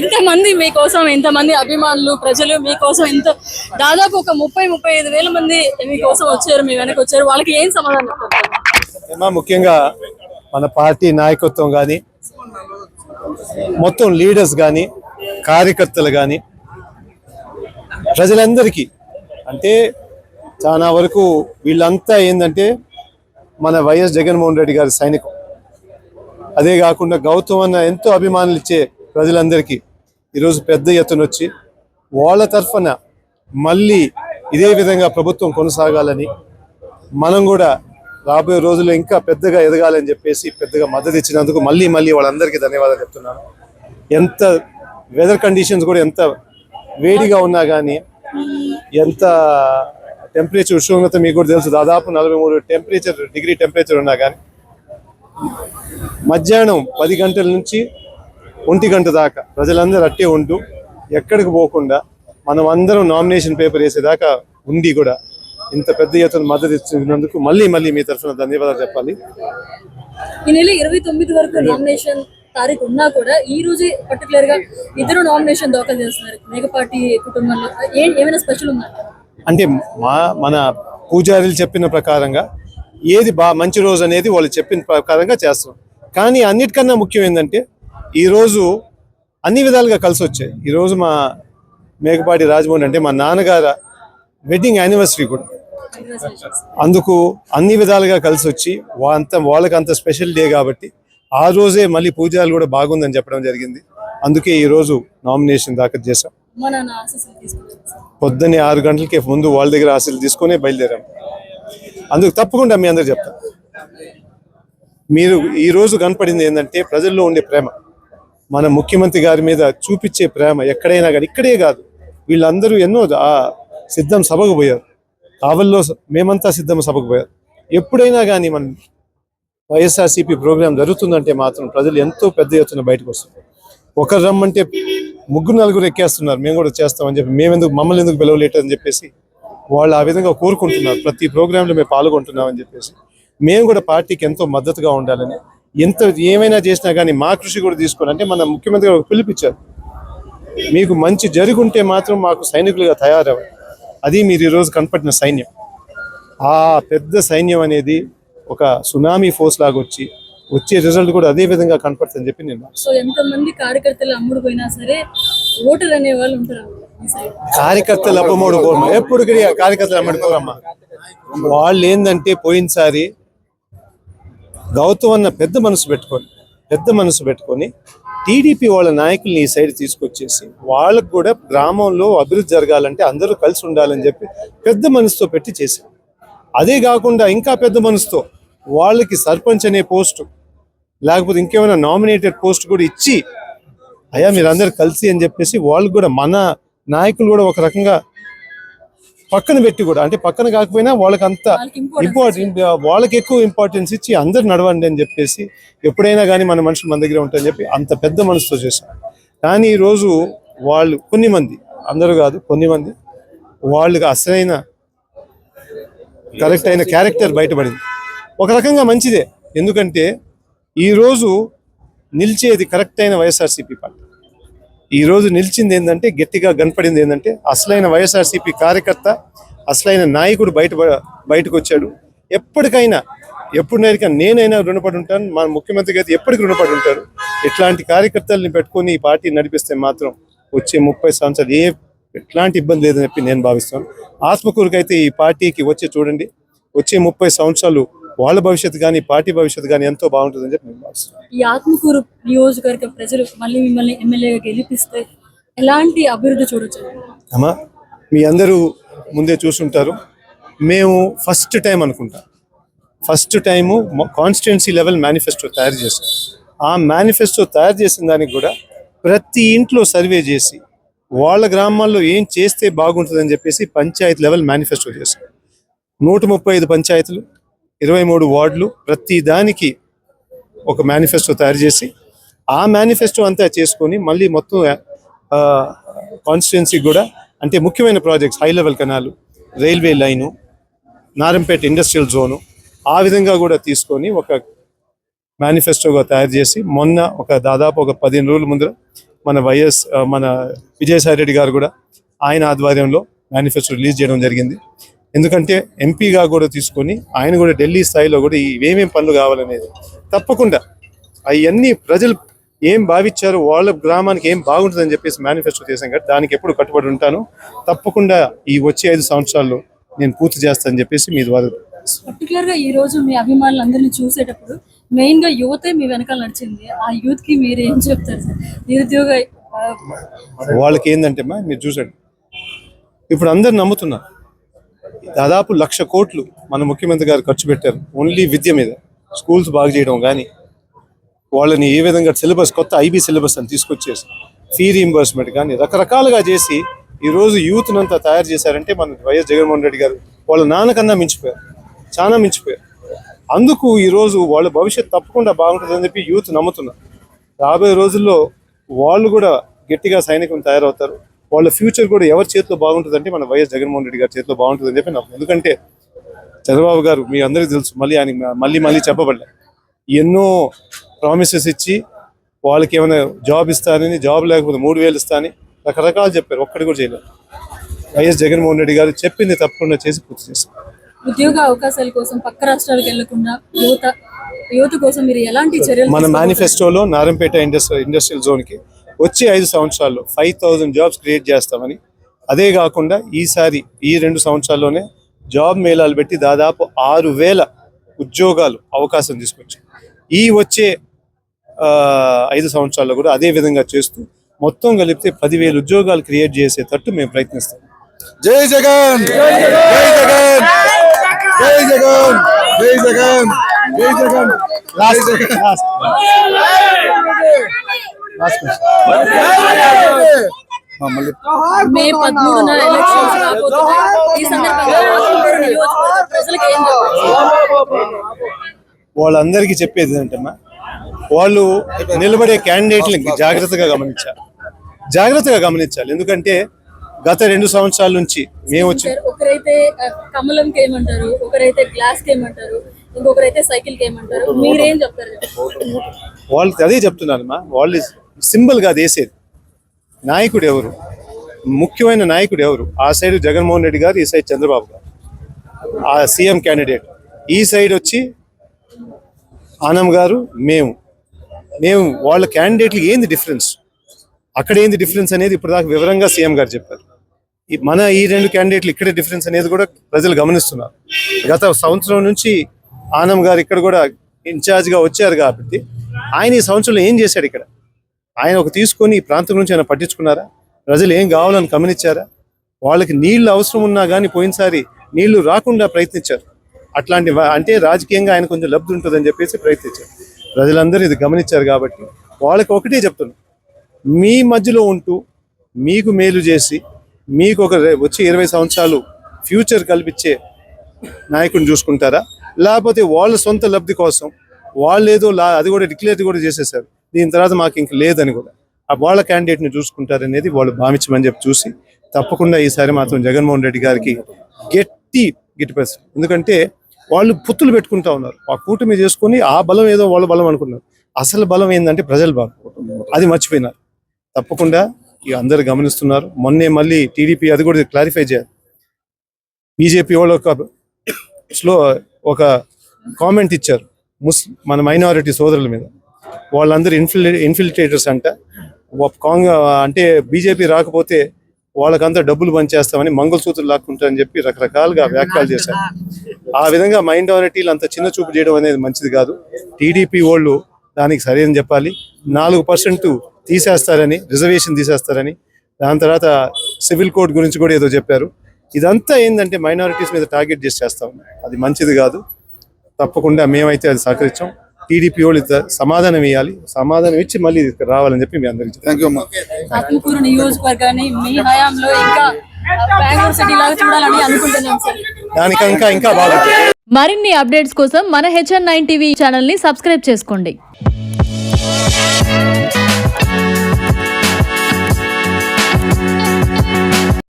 ఇంతమంది మీకోసం ఎంతమంది అభిమానులు ప్రజలు మీకోసం ఎంత దాదాపు ఒక ముప్పై ముప్పై ఐదు వేల మంది మీకోసం వచ్చారు మీ వెనక వచ్చారు. వాళ్ళకి ఏం సమాధానం ముఖ్యంగా మన పార్టీ నాయకత్వం కానీ మొత్తం లీడర్స్ కానీ కార్యకర్తలు కానీ ప్రజలందరికీ అంటే చాలా వరకు వీళ్ళంతా ఏంటంటే మన వైఎస్ జగన్మోహన్ రెడ్డి గారి సైనికం అదే కాకుండా గౌతమ్ అన్న ఎంతో అభిమానులు ఇచ్చే ప్రజలందరికీ ఈరోజు పెద్ద ఎత్తున వచ్చి వాళ్ళ తరఫున మళ్ళీ ఇదే విధంగా ప్రభుత్వం కొనసాగాలని మనం కూడా రాబోయే రోజుల్లో ఇంకా పెద్దగా ఎదగాలని చెప్పేసి పెద్దగా మద్దతు ఇచ్చినందుకు మళ్ళీ మళ్ళీ వాళ్ళందరికీ ధన్యవాదాలు చెప్తున్నాను. ఎంత వెదర్ కండిషన్స్ కూడా ఎంత వేడిగా ఉన్నా కానీ ఎంత టెంపరేచర్ ఉష్ణోగ్రత మీకు కూడా తెలుసు. దాదాపు నలభై మూడు టెంపరేచర్ డిగ్రీ టెంపరేచర్ ఉన్నా కానీ మధ్యాహ్నం పది గంటల నుంచి ఒంటి గంట దాకా ప్రజలందరూ అట్టే ఉంటూ ఎక్కడికి పోకుండా మనం అందరం నామినేషన్ పేపర్ వేసేదాకా ఉండి కూడా ఇంత పెద్ద ఎత్తున మద్దతు ఇచ్చినందుకు మళ్ళీ మళ్ళీ మీ తరఫున ధన్యవాదాలు చెప్పాలి. ఈ నెల ఇరవై తొమ్మిది వరకు నామినేషన్ తారీఖు ఉన్నా కూడా ఈ రోజే పర్టికులర్గా ఇద్దరు నామినేషన్ దాఖలు చేస్తున్నారు. మేకపాటి కుటుంబంలో ఏమైనా స్పెషల్ ఉందా? అంటే మా మన పూజారులు చెప్పిన ప్రకారంగా ఏది బా మంచి రోజు అనేది వాళ్ళు చెప్పిన ప్రకారంగా చేస్తాం. కానీ అన్నిటికన్నా ముఖ్యం ఏంటంటే ఈరోజు అన్ని విధాలుగా కలిసి వచ్చాయి ఈరోజు మా మేకపాటి రాజమోహన్ అంటే మా నాన్నగారు వెడ్డింగ్ యానివర్సరీ కూడా. అందుకు అన్ని విధాలుగా కలిసి వచ్చి అంత వాళ్ళకి అంత స్పెషల్ డే కాబట్టి ఆ రోజే మళ్ళీ పూజలు కూడా బాగుందని చెప్పడం జరిగింది. అందుకే ఈ రోజు నామినేషన్ దాఖలు చేశాం. పొద్దున్నే ఆరు గంటలకి ముందు వాళ్ళ దగ్గర ఆశలు తీసుకొని బయలుదేరాం. అందుకు తప్పకుండా మీ అందరు చెప్తాను మీరు ఈ రోజు కనపడింది ఏంటంటే ప్రజల్లో ఉండే ప్రేమ. మన ముఖ్యమంత్రి గారి మీద చూపించే ప్రేమ ఎక్కడైనా కానీ ఇక్కడే కాదు. వీళ్ళందరూ ఎన్నో ఆ సిద్ధం సభకు పోయారు. కావల్లో మేమంతా సిద్ధం సభకు పోయారు. ఎప్పుడైనా కానీ మన వైఎస్ఆర్సీపీ ప్రోగ్రాం జరుగుతుందంటే మాత్రం ప్రజలు ఎంతో పెద్ద ఎత్తున బయటకు వస్తుంది ఒకరు రమ్మంటే ముగ్గురు నలుగురు ఎక్కేస్తున్నారు. మేము కూడా చేస్తామని చెప్పి మేము ఎందుకు మమ్మల్ని ఎందుకు పిలవలేటని చెప్పేసి వాళ్ళు ఆ విధంగా కోరుకుంటున్నారు. ప్రతి ప్రోగ్రాంలో మేము పాల్గొంటున్నామని చెప్పేసి. మేము కూడా పార్టీకి ఎంతో మద్దతుగా ఉండాలని ఎంత ఏమైనా చేసినా కానీ మా కృషి కూడా తీసుకొని అంటే మన ముఖ్యమంత్రి గారు పిలిపించారు మీకు మంచి జరుగుంటే మాత్రం మాకు సైనికులుగా తయారవ్వాలి అది మీరు ఈరోజు కనపడిన సైన్యం. ఆ పెద్ద సైన్యం అనేది ఒక సునామీ ఫోర్స్ లాగా వచ్చి వచ్చే రిజల్ట్ కూడా అదే విధంగా కనపడుతుందని చెప్పి నేను. సో ఎంతమంది కార్యకర్తలు అమ్ముడు పోయినా సరే ఓటర్ అనే వాళ్ళు ఉంటారు కార్యకర్తలు అప్పమోడు పోరమ్మ. ఎప్పుడు కార్యకర్తలు అమ్మడి పోరమ్మ. వాళ్ళు ఏంటంటే పోయినసారి గౌతమ్ అన్న పెద్ద మనసు పెట్టుకొని పెద్ద మనసు పెట్టుకొని టీడీపీ వాళ్ళ నాయకుల్ని ఈ సైడ్ తీసుకొచ్చేసి వాళ్ళకు కూడా గ్రామంలో అభివృద్ధి జరగాలంటే అందరూ కలిసి ఉండాలని చెప్పి పెద్ద మనసుతో పెట్టి చేశారు. అదే కాకుండా ఇంకా పెద్ద మనసుతో వాళ్ళకి సర్పంచ్ అనే పోస్టు లేకపోతే ఇంకేమైనా నామినేటెడ్ పోస్ట్ కూడా ఇచ్చి అయ్యా మీరందరూ కలిసి అని చెప్పేసి వాళ్ళు కూడా మన నాయకులు కూడా ఒక రకంగా పక్కన పెట్టి కూడా అంటే పక్కన కాకపోయినా వాళ్ళకి అంత ఇంపార్టెంట్ వాళ్ళకి ఎక్కువ ఇంపార్టెన్స్ ఇచ్చి అందరు నడవండి అని చెప్పేసి ఎప్పుడైనా కానీ మన మనుషులు మన దగ్గర ఉంటాయని చెప్పి అంత పెద్ద మనసుతో చేశారు. కానీ ఈరోజు వాళ్ళు కొన్ని మంది అందరూ కాదు కొన్ని మంది వాళ్ళకి అసలైన కరెక్ట్ అయిన క్యారెక్టర్ బయటపడింది. ఒక రకంగా మంచిదే ఎందుకంటే ఈరోజు నిలిచేది కరెక్ట్ అయిన వైఎస్ఆర్సీపీ పార్టీ. ఈ రోజు నిలిచింది ఏంటంటే గట్టిగా కనపడింది ఏంటంటే అసలైన వైఎస్ఆర్సీపీ కార్యకర్త అసలైన నాయకుడు బయట బయటకు వచ్చాడు ఎప్పటికైనా ఎప్పుడైనా నేనైనా రుణపడి ఉంటాను. మన ముఖ్యమంత్రికి అయితే ఎప్పటికి రుణపడి ఉంటారు. ఇట్లాంటి కార్యకర్తల్ని పెట్టుకొని ఈ పార్టీ నడిపిస్తే మాత్రం వచ్చే ముప్పై సంవత్సరాలు ఏ ఎట్లాంటి ఇబ్బంది లేదని చెప్పి నేను భావిస్తాను. ఆత్మకూరుకైతే ఈ పార్టీకి వచ్చి చూడండి. వచ్చే ముప్పై సంవత్సరాలు వాళ్ళ భవిష్యత్తు కానీ పార్టీ భవిష్యత్తు కానీ ఎంతో బాగుంటుందని చెప్పి నేను భావిస్తున్నాను. ఈ ఆత్మకూరు నియోజకవర్గ ప్రజలు మళ్ళీ మిమ్మల్ని ఎమ్మెల్యేగా గెలిపిస్తే ఎలాంటి అభివృద్ధి చూడొచ్చు? అమ్మా మీ అందరూ ముందే చూసుంటారు. మేము ఫస్ట్ టైం అనుకుంటా. First time constituency level manifesto తయారు చేసాం ఆ మేనిఫెస్టో తయారు చేసిన దానికి కూడా ప్రతి ఇంట్లో సర్వే చేసి వాళ్ళ గ్రామాల్లో ఏం చేస్తే బాగుంటుందని చెప్పేసి పంచాయత్ లెవెల్ మేనిఫెస్టో చేసాం నూట ముప్పై ఐదు పంచాయతీలు ఇరవై మూడు వార్డులు ప్రతి దానికి ఒక మేనిఫెస్టో తయారు చేసి ఆ మేనిఫెస్టో అంతా చేసుకొని మళ్ళీ మొత్తం కాన్స్టిట్యున్సీ కూడా అంటే ముఖ్యమైన projects high level canal railway line Narampet industrial zone ఆ విధంగా కూడా తీసుకొని ఒక మేనిఫెస్టోగా తయారు చేసి మొన్న ఒక దాదాపు ఒక పదిహేను రోజుల ముందర మన వైఎస్ మన విజయసాయి రెడ్డి గారు కూడా ఆయన ఆధ్వర్యంలో మేనిఫెస్టో రిలీజ్ చేయడం జరిగింది. ఎందుకంటే ఎంపీగా కూడా తీసుకొని ఆయన కూడా ఢిల్లీ స్థాయిలో కూడా ఇవేమేం పనులు కావాలనేది తప్పకుండా. అవన్నీ ప్రజలు ఏం భావించారు వాళ్ళ గ్రామానికి ఏం బాగుంటుందని చెప్పేసి మేనిఫెస్టో చేశాం కాబట్టి దానికి ఎప్పుడు కట్టుబడి ఉంటాను. తప్పకుండా ఈ వచ్చే ఐదు సంవత్సరాల్లో నేను పూర్తి చేస్తానని చెప్పేసి మీ ద్వారా పర్టికులర్గా ఈ రోజు మీ అభిమానులందరినీ చూసేటప్పుడు మెయిన్గా యువతే మీ వెనకాల నడిచింది. ఆ యూత్కి మీరు ఏం చెప్తారు? సార్ నిరుద్యోగ వాళ్ళకి ఏంటంటే మీరు చూసండి ఇప్పుడు అందరు నమ్ముతున్నారు. దాదాపు లక్ష కోట్లు మన ముఖ్యమంత్రి గారు ఖర్చు పెట్టారు. ఓన్లీ విద్య మీద. స్కూల్స్ బాగు చేయడం కానీ వాళ్ళని ఏ విధంగా సిలబస్ కొత్త ఐబీ సిలబస్ అని తీసుకొచ్చేసి ఫీ రీంబర్స్మెంట్ కానీ రకరకాలుగా చేసి ఈ రోజు తయారు చేశారంటే మన వైఎస్ జగన్మోహన్ రెడ్డి గారు వాళ్ళ నాన్నకన్నా మించిపోయారు. చాలా మించిపోయారు. అందుకు ఈ రోజు వాళ్ళ భవిష్యత్ తప్పకుండా బాగుంటుందని చెప్పి యూత్ నమ్ముతున్నారు. రాబోయే రోజుల్లో వాళ్ళు కూడా గట్టిగా సైనికులు తయారవుతారు. వాళ్ళ ఫ్యూచర్ కూడా ఎవరి చేతిలో బాగుంటుందంటే మన వైఎస్ జగన్మోహన్ రెడ్డి గారి చేతిలో బాగుంటుందని చెప్పి నాకు ఎందుకంటే చంద్రబాబు గారు మీ అందరికీ తెలుసు మళ్ళీ ఆయన మళ్ళీ మళ్ళీ చెప్పబడలే. ఎన్నో ప్రామిసెస్ ఇచ్చి వాళ్ళకి ఏమైనా జాబ్ ఇస్తానని జాబ్ లేకపోతే మూడు వేలు ఇస్తానని రకరకాలు చెప్పారు ఒక్కటి కూడా చేయలేదు. వైఎస్ జగన్మోహన్ రెడ్డి గారు చెప్పింది తప్పకుండా చేసి పూర్తి చేశారు ఉద్యోగ అవకాశాల కోసం పక్క రాష్ట్రాలకు వెళ్ళకుండా యువత యువత కోసం మీరు ఎలాంటి చర్యలు మన? మేనిఫెస్టోలో నారంపేట ఇండస్ట్రీ ఇండస్ట్రియల్ జోన్కి వచ్చే ఐదు సంవత్సరాల్లో ఫైవ్ థౌజండ్ జాబ్స్ క్రియేట్ చేస్తామని. అదే కాకుండా ఈసారి ఈ రెండు సంవత్సరాల్లోనే జాబ్ మేళాలు పెట్టి దాదాపు ఆరు వేల ఉద్యోగాలు అవకాశం తీసుకొచ్చాం. ఈ వచ్చే ఐదు సంవత్సరాల్లో కూడా అదే విధంగా చేస్తూ మొత్తం కలిపితే పదివేల ఉద్యోగాలు క్రియేట్ చేసేటట్టు మేము ప్రయత్నిస్తాం. జై జగన్! జై జగన్! జై జగన్! జై జగన్! జై జగన్! లాస్ట్ లాస్ట్ లాస్ట్ మళ్ళీ మే పదమూడున ఎలక్షన్స్ రాబోతున్నాయి. ఈ సందర్భంగా ఆకుకూరు నియోజకవర్గ ప్రజలకు ఏం చెప్తారు వాళ్ళందరికీ చెప్పేది ఏంటమ్మా వాళ్ళు నిలబడే క్యాండిడేట్లకి జాగ్రత్తగా గమనించాలి. జాగ్రత్తగా గమనించాలి. ఎందుకంటే గత రెండు సంవత్సరాల నుంచి మేము వచ్చి ఒకరైతే ఆ, కమలంకి ఏమంటారు? ఒకరైతే గ్లాస్కి ఏమంటారు? ఇంకొకరైతే సైకిల్కి ఏమంటారు? మీరేం చెప్తారు వాళ్ళకి అదే చెప్తున్నానమ్మా వాళ్ళు సింబల్గా వేసేది. నాయకుడు ఎవరు? ముఖ్యమైన నాయకుడు ఎవరు? ఆ సైడ్ జగన్మోహన్ రెడ్డి గారు ఈ సైడ్ చంద్రబాబు గారు. ఆ సీఎం క్యాండిడేట్. ఈ సైడ్ వచ్చి ఆనం గారు మేము. మేము వాళ్ళ క్యాండిడేట్లు ఏంది డిఫరెన్స్? అక్కడ ఏంది డిఫరెన్స్ అనేది ఇప్పుడు దాకా వివరంగా సీఎం గారు చెప్పారు. ఈ మన ఈ రెండు క్యాండిడేట్లు ఇక్కడ డిఫరెన్స్ అనేది కూడా ప్రజలు గమనిస్తున్నారు. గత సంవత్సరం నుంచి ఆనం గారు ఇక్కడ కూడా ఇన్ఛార్జ్గా వచ్చారు కాబట్టి ఆయన ఈ సంవత్సరంలో ఏం చేశాడు ఇక్కడ? ఆయన ఒక తీసుకొని ఈ ప్రాంతం నుంచి ఆయన పట్టించుకున్నారా? ప్రజలు ఏం కావాలని గమనించారా? వాళ్ళకి నీళ్ళు అవసరం ఉన్నా కానీ పోయినసారి నీళ్ళు రాకుండా ప్రయత్నించారు. అట్లాంటి అంటే రాజకీయంగా ఆయన కొంచెం లబ్ధి ఉంటుందని చెప్పేసి ప్రయత్నించారు. ప్రజలందరూ ఇది గమనించారు కాబట్టి వాళ్ళకి ఒకటే చెప్తున్నాను. మీ మధ్యలో ఉంటూ మీకు మేలు చేసి మీకు ఒక రే- వచ్చే ఇరవై సంవత్సరాలు ఫ్యూచర్ కల్పించే నాయకుడిని చూసుకుంటారా? లేకపోతే వాళ్ళ సొంత లబ్ధి కోసం వాళ్ళు ఏదో లా అది కూడా డిక్లేర్ కూడా చేసేసారు. దీని తర్వాత మాకు ఇంక లేదని కూడా. ఆ వాళ్ళ క్యాండిడేట్ని చూసుకుంటారనేది వాళ్ళు భావించమని చెప్పి చూసి తప్పకుండా ఈసారి మాత్రం జగన్మోహన్ రెడ్డి గారికి గట్టి గిట్టి పరిస్థితి ఎందుకంటే వాళ్ళు పుత్తులు పెట్టుకుంటా ఉన్నారు. ఆ కూటమి చేసుకుని ఆ బలం ఏదో వాళ్ళ బలం అనుకున్నారు. అసలు బలం ఏంటంటే ప్రజల బలం. అది మర్చిపోయినారు. తప్పకుండా ఇక అందరు గమనిస్తున్నారు. మొన్నే మళ్ళీ టీడీపీ అది కూడా క్లారిఫై చేయాలి. బీజేపీ వాళ్ళు ఒక స్లో ఒక కామెంట్ ఇచ్చారు. ముస్ మన మైనారిటీ సోదరుల మీద. వాళ్ళందరూ ఇన్ఫిల్ ఇన్ఫిల్ట్రేటర్స్ అంట. ఒక అంటే బీజేపీ రాకపోతే వాళ్ళకంతా డబ్బులు పనిచేస్తామని మంగళసూత్రులు లాక్కుంటారని చెప్పి రకరకాలుగా వ్యాఖ్యలు చేశారు. ఆ విధంగా మైనారిటీలు అంత చిన్న చూపు చేయడం అనేది మంచిది కాదు. టీడీపీ వాళ్ళు దానికి సరైన చెప్పాలి. నాలుగు పర్సెంట్ తీసేస్తారని రిజర్వేషన్ తీసేస్తారని దాని తర్వాత సివిల్ కోడ్ గురించి కూడా ఏదో చెప్పారు. ఇదంతా ఏంటంటే మైనారిటీస్ మీద టార్గెట్ చేసి చేస్తాం అది మంచిది కాదు. తప్పకుండా మేమైతే అది సహకరించాం. టీడీపీ వాళ్ళు సమాధానం ఇవ్వాలి సమాధానం ఇచ్చి మళ్ళీ రావాలని చెప్పి మీ అందరికీ. థ్యాంక్ యూ అమ్మా. నియోజకవర్గాన్ని మీ హయాంలో ఇంకా బెంగళూరు సిటీ లాగా చూడాలని అనుకుంటున్నాం సార్. దానికి ఇంకా ఇంకా బాగుంటుంది మరిన్ని అప్డేట్స్ కోసం మన హెచ్ఎన్ నైన్ టీవీ ఛానల్ని సబ్స్క్రైబ్ చేసుకోండి.